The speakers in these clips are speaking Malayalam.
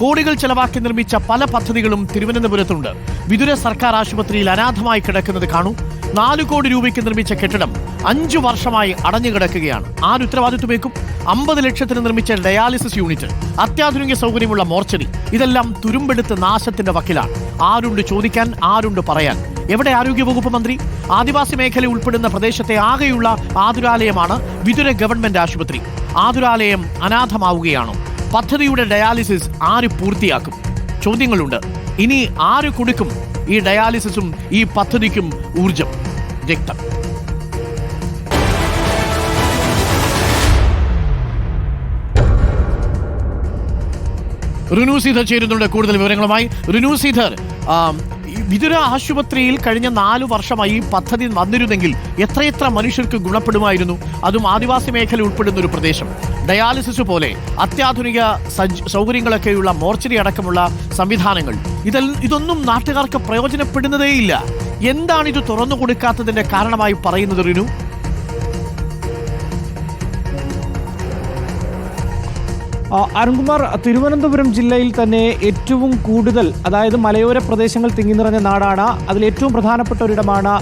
കോടികൾ ചെലവാക്കി നിർമ്മിച്ച പല പദ്ധതികളും തിരുവനന്തപുരത്തുണ്ട്. വിതുര സർക്കാർ ആശുപത്രിയിൽ അനാഥമായി കിടക്കുന്നത് കാണൂ. നാലു കോടി രൂപയ്ക്ക് നിർമ്മിച്ച കെട്ടിടം അഞ്ചു വർഷമായി അടഞ്ഞു കിടക്കുകയാണ്. ആര് ഉത്തരവാദിത്വമേക്കും? അമ്പത് ലക്ഷത്തിന് നിർമ്മിച്ച ഡയാലിസിസ് യൂണിറ്റ് അത്യാധുനിക സൗകര്യമുള്ള മോർച്ചറി ഇതെല്ലാം തുരുമ്പെടുത്ത് നാശത്തിന്റെ വക്കിലാണ്. ആരുണ്ട് ചോദിക്കാൻ ആരുണ്ട് പറയാൻ? എവിടെ ആരോഗ്യവകുപ്പ് മന്ത്രി? ആദിവാസി മേഖല ഉൾപ്പെടുന്ന പ്രദേശത്തെ ആകെയുള്ള ആതുരാലയമാണ് വിതുര ഗവൺമെന്റ് ആശുപത്രി. ആതുരാലയം അനാഥമാവുകയാണോ? പദ്ധതിയുടെ ഡയാലിസിസ് ആര് പൂർത്തിയാക്കും? ചോദ്യങ്ങളുണ്ട്. ഇനി ആര് കൊടുക്കും ഈ ഡയാലിസിസും ഈ പദ്ധതിക്കും ഊർജം? രക്തം റിനു സീധർ ചേരുന്നുണ്ട് കൂടുതൽ വിവരങ്ങളുമായി. റിനു ഈ വിതുര ആശുപത്രിയിൽ കഴിഞ്ഞ നാലു വർഷമായി ഈ പദ്ധതി വന്നിരുന്നെങ്കിൽ എത്രയെത്ര മനുഷ്യർക്ക് ഗുണപ്പെടുമായിരുന്നു? അതും ആദിവാസി മേഖല ഉൾപ്പെടുന്ന ഒരു പ്രദേശം. ഡയാലിസിസ് പോലെ അത്യാധുനിക സൗകര്യങ്ങളൊക്കെയുള്ള മോർച്ചറി അടക്കമുള്ള സംവിധാനങ്ങൾ. ഇതൽ ഇതൊന്നും നാട്ടുകാർക്ക് പ്രയോജനപ്പെടുന്നതേയില്ല. എന്താണ് ഇത് തുറന്നു കൊടുക്കാത്തതിന്റെ കാരണമായി പറയുന്നത് റിനു? അരുൺകുമാർ തിരുവനന്തപുരം ജില്ലയിൽ തന്നെ ഏറ്റവും കൂടുതൽ അതായത് മലയോര പ്രദേശങ്ങൾ തിങ്ങി നിറഞ്ഞ നാടാണ്. അതിൽ ഏറ്റവും പ്രധാനപ്പെട്ട ഒരിടമാണ്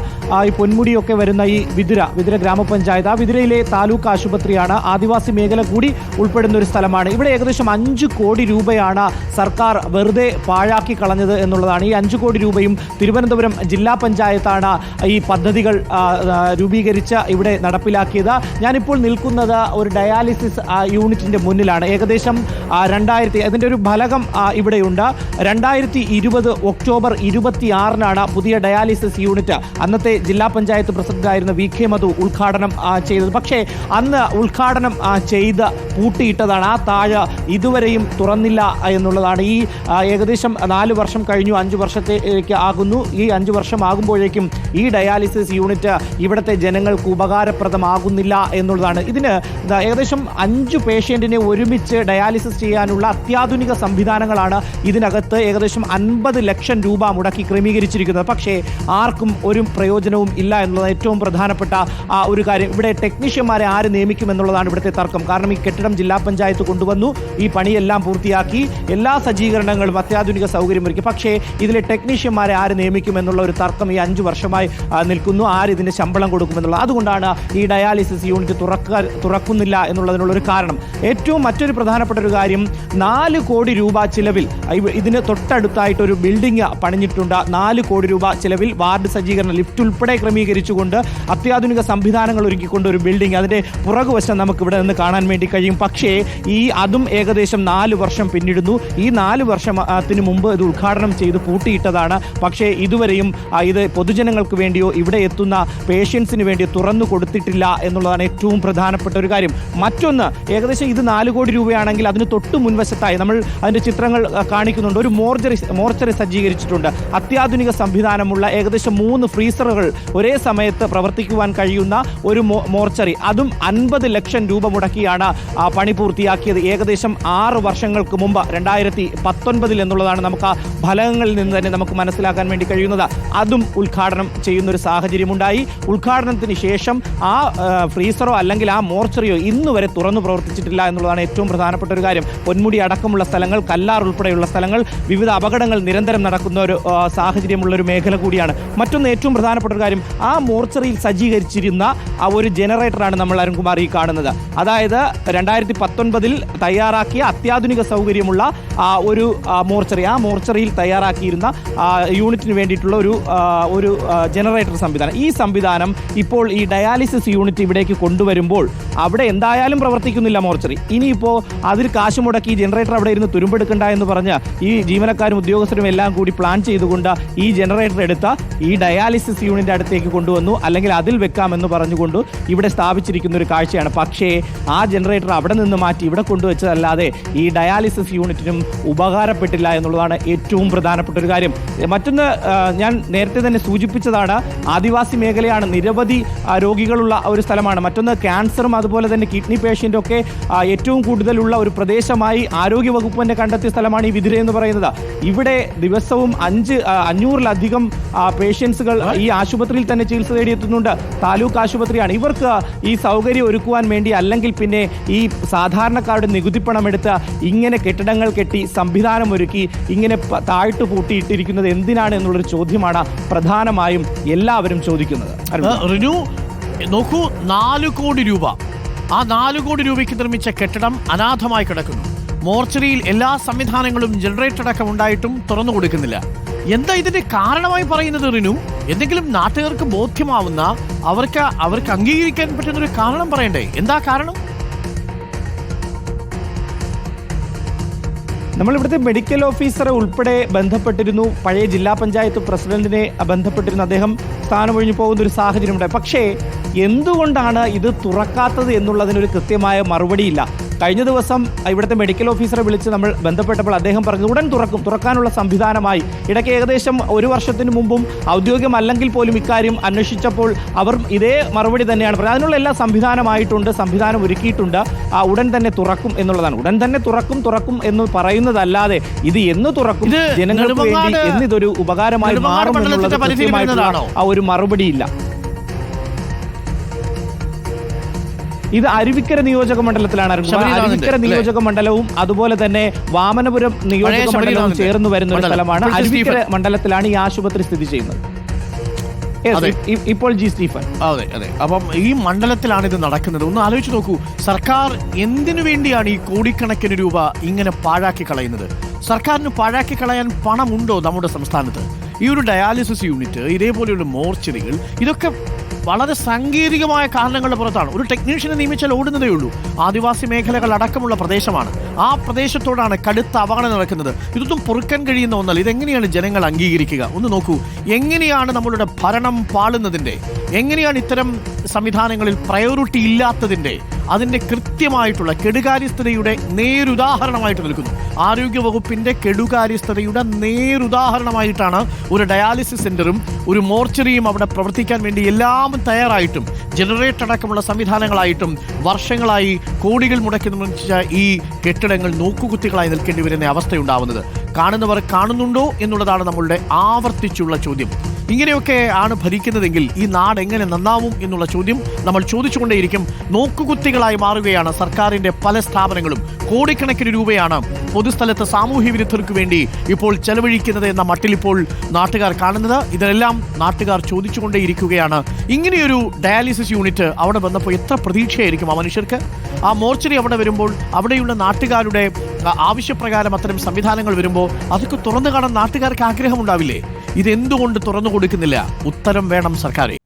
ഈ പൊന്മുടിയൊക്കെ വരുന്ന ഈ വിതുര വിതുര ഗ്രാമപഞ്ചായത്ത്. ആ വിതുരയിലെ താലൂക്ക് ആശുപത്രിയാണ്. ആദിവാസി മേഖല കൂടി ഉൾപ്പെടുന്ന ഒരു സ്ഥലമാണ്. ഇവിടെ ഏകദേശം അഞ്ച് കോടി രൂപയാണ് സർക്കാർ വെറുതെ പാഴാക്കി കളഞ്ഞത് എന്നുള്ളതാണ്. ഈ അഞ്ച് കോടി രൂപയും തിരുവനന്തപുരം ജില്ലാ പഞ്ചായത്താണ് ഈ പദ്ധതികൾ രൂപീകരിച്ച് ഇവിടെ നടപ്പിലാക്കിയത്. ഞാനിപ്പോൾ നിൽക്കുന്നത് ഒരു ഡയാലിസിസ് യൂണിറ്റിന്റെ മുന്നിലാണ്. ഏകദേശം ആ, രണ്ടായിരത്തി അതിന്റെ ഒരു ഫലകം ഇവിടെയുണ്ട്. രണ്ടായിരത്തി ഇരുപത് ഒക്ടോബർ ഇരുപത്തി ആറിനാണ് പുതിയ ഡയാലിസിസ് യൂണിറ്റ് അന്നത്തെ ജില്ലാ പഞ്ചായത്ത് പ്രസിഡന്റായിരുന്ന വി കെ മധു ഉദ്ഘാടനം ചെയ്തത്. പക്ഷേ അന്ന് ഉദ്ഘാടനം ചെയ്ത് പൂട്ടിയിട്ടതാണ്. ആ താഴെ ഇതുവരെയും തുറന്നില്ല എന്നുള്ളതാണ്. ഈ ഏകദേശം നാല് വർഷം കഴിഞ്ഞു അഞ്ച് വർഷത്തേക്ക് ആകുന്നു. ഈ അഞ്ച് വർഷം ആകുമ്പോഴേക്കും ഈ ഡയാലിസിസ് യൂണിറ്റ് ഇവിടുത്തെ ജനങ്ങൾക്ക് ഉപകാരപ്രദമാകുന്നില്ല എന്നുള്ളതാണ്. ഇതിന് ഏകദേശം അഞ്ച് പേഷ്യന്റിനെ ഒരുമിച്ച് ഡയാലിസിസ് ചെയ്യാനുള്ള അത്യാധുനിക സംവിധാനങ്ങളാണ് ഇതിനകത്ത് ഏകദേശം അൻപത് ലക്ഷം രൂപ മുടക്കി ക്രമീകരിച്ചിരിക്കുന്നത്. പക്ഷേ ആർക്കും ഒരു പ്രയോജനവും ഇല്ല എന്നുള്ളത് ഏറ്റവും പ്രധാനപ്പെട്ട ഒരു കാര്യം. ഇവിടെ ടെക്നീഷ്യന്മാരെ ആര് നിയമിക്കും എന്നുള്ളതാണ് ഇവിടുത്തെ തർക്കം. കാരണം ഈ കെട്ടിടം ജില്ലാ പഞ്ചായത്ത് കൊണ്ടുവന്നു. ഈ പണിയെല്ലാം പൂർത്തിയാക്കി. എല്ലാ സജ്ജീകരണങ്ങളും അത്യാധുനിക സൗകര്യം ഒരുക്കി പക്ഷേ ഇതിലെ ടെക്നീഷ്യന്മാരെ ആര് നിയമിക്കും എന്നുള്ള ഒരു തർക്കം ഈ അഞ്ചു വർഷമായി നിൽക്കുന്നു. ആര് ഇതിന് ശമ്പളം കൊടുക്കുമെന്നുള്ളത് അതുകൊണ്ടാണ് ഈ ഡയാലിസിസ് യൂണിറ്റ് തുറക്കുക തുറക്കുന്നില്ല എന്നുള്ളതിനുള്ള ഒരു കാരണം. ഏറ്റവും മറ്റൊരു പ്രധാനപ്പെട്ട ഒരു കാര്യം നാല് കോടി രൂപ ചിലവിൽ ഇതിന് തൊട്ടടുത്തായിട്ട് ഒരു ബിൽഡിംഗ് പണിഞ്ഞിട്ടുണ്ട്. നാല് കോടി രൂപ ചിലവിൽ വാർഡ് സജ്ജീകരണം ലിഫ്റ്റ് ഉൾപ്പെടെ ക്രമീകരിച്ചുകൊണ്ട് അത്യാധുനിക സംവിധാനങ്ങൾ ഒരുക്കിക്കൊണ്ട് ഒരു ബിൽഡിംഗ് അതിന്റെ പുറകുവശം നമുക്ക് ഇവിടെ നിന്ന് കാണാൻ വേണ്ടി കഴിയും. പക്ഷേ ഈ അതും ഏകദേശം നാല് വർഷം പിന്നിടുന്നു. ഈ നാല് വർഷത്തിന് മുമ്പ് ഇത് ഉദ്ഘാടനം ചെയ്ത് പൂട്ടിയിട്ടതാണ്. പക്ഷേ ഇതുവരെയും ഇത് പൊതുജനങ്ങൾക്ക് വേണ്ടിയോ ഇവിടെ എത്തുന്ന പേഷ്യൻസിന് വേണ്ടിയോ തുറന്നു കൊടുത്തിട്ടില്ല എന്നുള്ളതാണ് ഏറ്റവും പ്രധാനപ്പെട്ട ഒരു കാര്യം. മറ്റൊന്ന് ഏകദേശം ഇത് നാല് കോടി രൂപയാണെങ്കിൽ അതിന് തൊട്ട് മുൻവശത്തായി നമ്മൾ അതിന്റെ ചിത്രങ്ങൾ കാണിക്കുന്നുണ്ട്. ഒരു മോർച്ചറി മോർച്ചറി സജ്ജീകരിച്ചിട്ടുണ്ട്. അത്യാധുനിക സംവിധാനമുള്ള ഏകദേശം മൂന്ന് ഫ്രീസറുകൾ ഒരേ സമയത്ത് പ്രവർത്തിക്കുവാൻ കഴിയുന്ന ഒരു മോർച്ചറി. അതും അൻപത് ലക്ഷം രൂപ മുടക്കിയാണ് പണി പൂർത്തിയാക്കിയത്. ഏകദേശം ആറ് വർഷങ്ങൾക്ക് മുമ്പ് രണ്ടായിരത്തി പത്തൊൻപതിൽ എന്നുള്ളതാണ് നമുക്ക് ആ ഫലകങ്ങളിൽ നിന്ന് തന്നെ നമുക്ക് മനസ്സിലാക്കാൻ വേണ്ടി കഴിയുന്നത്. അതും ഉദ്ഘാടനം ചെയ്യുന്ന ഒരു സാഹചര്യമുണ്ടായി. ഉദ്ഘാടനത്തിന് ശേഷം ആ ഫ്രീസറോ അല്ലെങ്കിൽ ആ മോർച്ചറിയോ ഇന്നുവരെ തുറന്നു പ്രവർത്തിച്ചിട്ടില്ല എന്നുള്ളതാണ് ഏറ്റവും പ്രധാനപ്പെട്ട ഒരു കാര്യം. പൊന്മുടി അടക്കമുള്ള സ്ഥലങ്ങൾ കല്ലാർ ഉൾപ്പെടെയുള്ള സ്ഥലങ്ങൾ വിവിധ അപകടങ്ങൾ നിരന്തരം നടക്കുന്ന ഒരു സാഹചര്യമുള്ള ഒരു മേഖല കൂടിയാണ്. മറ്റൊന്ന് ഏറ്റവും പ്രധാനപ്പെട്ട ഒരു കാര്യം ആ മോർച്ചറിയിൽ സജ്ജീകരിച്ചിരുന്ന ആ ഒരു ജനറേറ്ററാണ് നമ്മൾ അരുൺകുമാർ ഈ കാണുന്നത്. അതായത് രണ്ടായിരത്തി പത്തൊൻപതിൽ തയ്യാറാക്കിയ അത്യാധുനിക സൗകര്യമുള്ള ഒരു മോർച്ചറി ആ മോർച്ചറിയിൽ തയ്യാറാക്കിയിരുന്ന യൂണിറ്റിന് വേണ്ടിയിട്ടുള്ള ഒരു ഒരു ജനറേറ്റർ സംവിധാനം. ഈ സംവിധാനം ഇപ്പോൾ ഈ ഡയാലിസിസ് യൂണിറ്റ് ഇവിടേക്ക് കൊണ്ടുവരുമ്പോൾ അവിടെ എന്തായാലും പ്രവർത്തിക്കുന്നില്ല മോർച്ചറി. ഇനിയിപ്പോൾ അതിൽ കാശ് മുടക്കി ജനറേറ്റർ അവിടെ ഇരുന്ന് തുരുമ്പെടുക്കണ്ട എന്ന് പറഞ്ഞ് ഈ ജീവനക്കാരും ഉദ്യോഗസ്ഥരും എല്ലാം കൂടി പ്ലാൻ ചെയ്തുകൊണ്ട് ഈ ജനറേറ്റർ എടുത്ത ഈ ഡയാലിസിസ് യൂണിറ്റ് അടുത്തേക്ക് കൊണ്ടുവന്നു. അല്ലെങ്കിൽ അതിൽ വെക്കാമെന്ന് പറഞ്ഞുകൊണ്ട് ഇവിടെ സ്ഥാപിച്ചിരിക്കുന്ന ഒരു കാഴ്ചയാണ്. പക്ഷേ ആ ജനറേറ്റർ അവിടെ നിന്ന് മാറ്റി ഇവിടെ കൊണ്ടുവച്ചതല്ലാതെ ഈ ഡയാലിസിസ് യൂണിറ്റിനും ഉപകാരപ്പെട്ടില്ല എന്നുള്ളതാണ് ഏറ്റവും പ്രധാനപ്പെട്ട ഒരു കാര്യം. മറ്റൊന്ന് ഞാൻ നേരത്തെ തന്നെ സൂചിപ്പിച്ചതാണ് ആദിവാസി മേഖലയാണ് നിരവധി രോഗികളുള്ള ഒരു സ്ഥലമാണ്. മറ്റൊന്ന് ക്യാൻസറും അതുപോലെ തന്നെ കിഡ്നി പേഷ്യന്റൊക്കെ ഏറ്റവും ആ, കൂടുതലുള്ള ഒരു പ്രദേശമായി ആരോഗ്യ വകുപ്പ് തന്നെ കണ്ടെത്തിയ സ്ഥലമാണ് ഈ വിതിര എന്ന് പറയുന്നത്. ഇവിടെ ദിവസവും അഞ്ച് അഞ്ഞൂറിലധികം പേഷ്യൻസുകൾ ഈ ആശുപത്രിയിൽ തന്നെ ചികിത്സ തേടിയെത്തുന്നുണ്ട്. താലൂക്ക് ആശുപത്രിയാണ്. ഇവർക്ക് ഈ സൗകര്യം ഒരുക്കുവാൻ വേണ്ടി അല്ലെങ്കിൽ പിന്നെ ഈ സാധാരണക്കാരുടെ നികുതിപ്പണം എടുത്ത് ഇങ്ങനെ കെട്ടിടങ്ങൾ കെട്ടി സംവിധാനം ഒരുക്കി ഇങ്ങനെ താഴ്ത്തു പൂട്ടിയിട്ടിരിക്കുന്നത് എന്തിനാണ് എന്നുള്ളൊരു ചോദ്യമാണ് പ്രധാനമായും എല്ലാവരും ചോദിക്കുന്നത്. നോക്കൂ നാല് കോടി രൂപ. ആ നാലു കോടി രൂപയ്ക്ക് നിർമ്മിച്ച കെട്ടിടം അനാഥമായി കിടക്കുന്നു. മോർച്ചറിയിൽ എല്ലാ സംവിധാനങ്ങളും ജനറേറ്റർ അടക്കം ഉണ്ടായിട്ടും തുറന്നു കൊടുക്കുന്നില്ല. എന്താ ഇതിന്റെ കാരണമായി പറയുന്നത് റിനു? എന്തെങ്കിലും നാട്ടുകാർക്ക് ബോധ്യമാവുന്ന അവർക്ക് അവർക്ക് അംഗീകരിക്കാൻ പറ്റുന്ന ഒരു കാരണം പറയണ്ടേ? എന്താ കാരണം? നമ്മൾ ഇവിടുത്തെ മെഡിക്കൽ ഓഫീസറെ ഉൾപ്പെടെ ബന്ധപ്പെട്ടിരുന്നു. പഴയ ജില്ലാ പഞ്ചായത്ത് പ്രസിഡന്റിനെ ബന്ധപ്പെട്ടിരുന്നു അദ്ദേഹം സ്ഥാനമൊഴിഞ്ഞു പോകുന്ന ഒരു സാഹചര്യമുണ്ട് പക്ഷേ എന്തുകൊണ്ടാണ് ഇത് തുറക്കാത്തത് എന്നുള്ളതിനൊരു കൃത്യമായ മറുപടിയില്ല. കഴിഞ്ഞ ദിവസം ഇവിടുത്തെ മെഡിക്കൽ ഓഫീസറെ വിളിച്ച് നമ്മൾ ബന്ധപ്പെട്ടപ്പോൾ അദ്ദേഹം പറഞ്ഞു ഉടൻ തുറക്കും. തുറക്കാനുള്ള സംവിധാനമായി. ഇടയ്ക്ക് ഏകദേശം ഒരു വർഷത്തിന് മുമ്പും ഔദ്യോഗികമല്ലെങ്കിൽ പോലും ഇക്കാര്യം അന്വേഷിച്ചപ്പോൾ അവർ ഇതേ മറുപടി തന്നെയാണ് പറയുന്നത് അതിനുള്ള എല്ലാ സംവിധാനമായിട്ടുണ്ട് സംവിധാനം ഒരുക്കിയിട്ടുണ്ട്. ആ, ഉടൻ തന്നെ തുറക്കും എന്നുള്ളതാണ്. ഉടൻ തന്നെ തുറക്കും തുറക്കും എന്ന് പറയുന്നതല്ലാതെ ഇത് എന്ന് തുറക്കും ജനങ്ങൾക്ക് വേണ്ടി എന്നിതൊരു ഉപകാരമായി മാറും എന്നുള്ളത് കൃത്യമായിട്ടുള്ള ആ ഒരു മറുപടിയില്ല. ഇത് അരുവിക്കര നിയോജക മണ്ഡലത്തിലാണ് അരുവിക്കര? നിയോജക മണ്ഡലവും അതുപോലെ തന്നെ വാമനപുരം നിയോജക മണ്ഡലവും ചേർന്ന് വരുന്ന ഒരു സ്ഥലമാണ് അരുവിക്കര മണ്ഡലത്തിലാണ് ഈ ആശുപത്രി സ്ഥിതി ചെയ്യുന്നത്. ഇപ്പോൾ ജി സ്റ്റീഫൻ. അതെ അതെ. അപ്പം ഈ മണ്ഡലത്തിലാണ് ഇത് നടക്കുന്നത്. ഒന്ന് ആലോചിച്ച് നോക്കൂ. സർക്കാർ എന്തിനു വേണ്ടിയാണ് ഈ കോടിക്കണക്കിന് രൂപ ഇങ്ങനെ പാഴാക്കി കളയുന്നത്? സർക്കാരിന് പാഴാക്കി കളയാൻ പണമുണ്ടോ നമ്മുടെ സംസ്ഥാനത്ത്? ഈ ഒരു ഡയാലിസിസ് യൂണിറ്റ് ഇതേപോലെയുള്ള മോർച്ചറികൾ ഇതൊക്കെ വളരെ സാങ്കേതികമായ കാരണങ്ങളുടെ പുറത്താണ്. ഒരു ടെക്നീഷ്യനെ നിയമിച്ചാൽ ഓടുന്നതേ ഉള്ളൂ. ആദിവാസി മേഖലകൾ അടക്കമുള്ള പ്രദേശമാണ്. ആ പ്രദേശത്തോടാണ് കടുത്ത അവഗണന നടക്കുന്നത്. ഇതൊന്നും പൊറുക്കാൻ കഴിയുന്ന ഒന്നല്ല. ഇതെങ്ങനെയാണ് ജനങ്ങൾ അംഗീകരിക്കുക? ഒന്ന് നോക്കൂ. എങ്ങനെയാണ് നമ്മളുടെ ഭരണം പാളുന്നതിന്റെ? എങ്ങനെയാണ് ഇത്തരം സംവിധാനങ്ങളിൽ പ്രയോറിറ്റി ഇല്ലാത്തതിന്റെ? അതിന്റെ കൃത്യമായിട്ടുള്ള കെടുകാര്യസ്ഥതയുടെ നേരുദാഹരണമായിട്ട് നിൽക്കുന്നു. ആരോഗ്യ വകുപ്പിന്റെ കെടുകാര്യസ്ഥതയുടെ നേരുദാഹരണമായിട്ടാണ് ഒരു ഡയാലിസിസ് സെന്ററും ഒരു മോർച്ചറിയും അവിടെ പ്രവർത്തിക്കാൻ വേണ്ടി എല്ലാം തയ്യാറായിട്ടും ജനറേറ്റർ അടക്കമുള്ള സംവിധാനങ്ങളായിട്ടും വർഷങ്ങളായി കോടികൾ മുടക്കി ഈ കെട്ടിടങ്ങൾ നോക്കുകുത്തികളായി നിൽക്കേണ്ടി വരുന്ന അവസ്ഥയുണ്ടാവുന്നത്. കാണുന്നവർ കാണുന്നുണ്ടോ എന്നുള്ളതാണ് നമ്മളുടെ ആവർത്തിച്ചുള്ള ചോദ്യം. ഇങ്ങനെയൊക്കെ ആണ് ഭരിക്കുന്നതെങ്കിൽ ഈ നാട് എങ്ങനെ നന്നാവും എന്നുള്ള ചോദ്യം നമ്മൾ ചോദിച്ചുകൊണ്ടേയിരിക്കും. നോക്കുകുത്തികളായി മാറുകയാണ് സർക്കാരിന്റെ പല സ്ഥാപനങ്ങളും. കോടിക്കണക്കിന് രൂപയാണ് പൊതുസ്ഥലത്ത് സാമൂഹ്യ വിരുദ്ധർക്ക് വേണ്ടി ഇപ്പോൾ ചെലവഴിക്കുന്നത് എന്ന മട്ടിലിപ്പോൾ നാട്ടുകാർ കാണുന്നത്. ഇതെല്ലാം നാട്ടുകാർ ചോദിച്ചുകൊണ്ടേയിരിക്കുകയാണ്. ഇങ്ങനെയൊരു ഡയാലിസിസ് യൂണിറ്റ് അവിടെ വന്നപ്പോൾ എത്ര പ്രതീക്ഷയായിരിക്കും ആ മനുഷ്യർക്ക്? ആ മോർച്ചറി അവിടെ വരുമ്പോൾ അവിടെയുള്ള നാട്ടുകാരുടെ ആവശ്യപ്രകാരം അത്തരം സംവിധാനങ്ങൾ വരുമ്പോൾ അതൊക്കെ തുറന്നു കാണാൻ നാട്ടുകാർക്ക് ആഗ്രഹമുണ്ടാവില്ലേ? ഇതെന്തുകൊണ്ട് തുറന്നു കൊടുക്കുന്നില്ല ഉത്തരം വേണം സർക്കാരെ.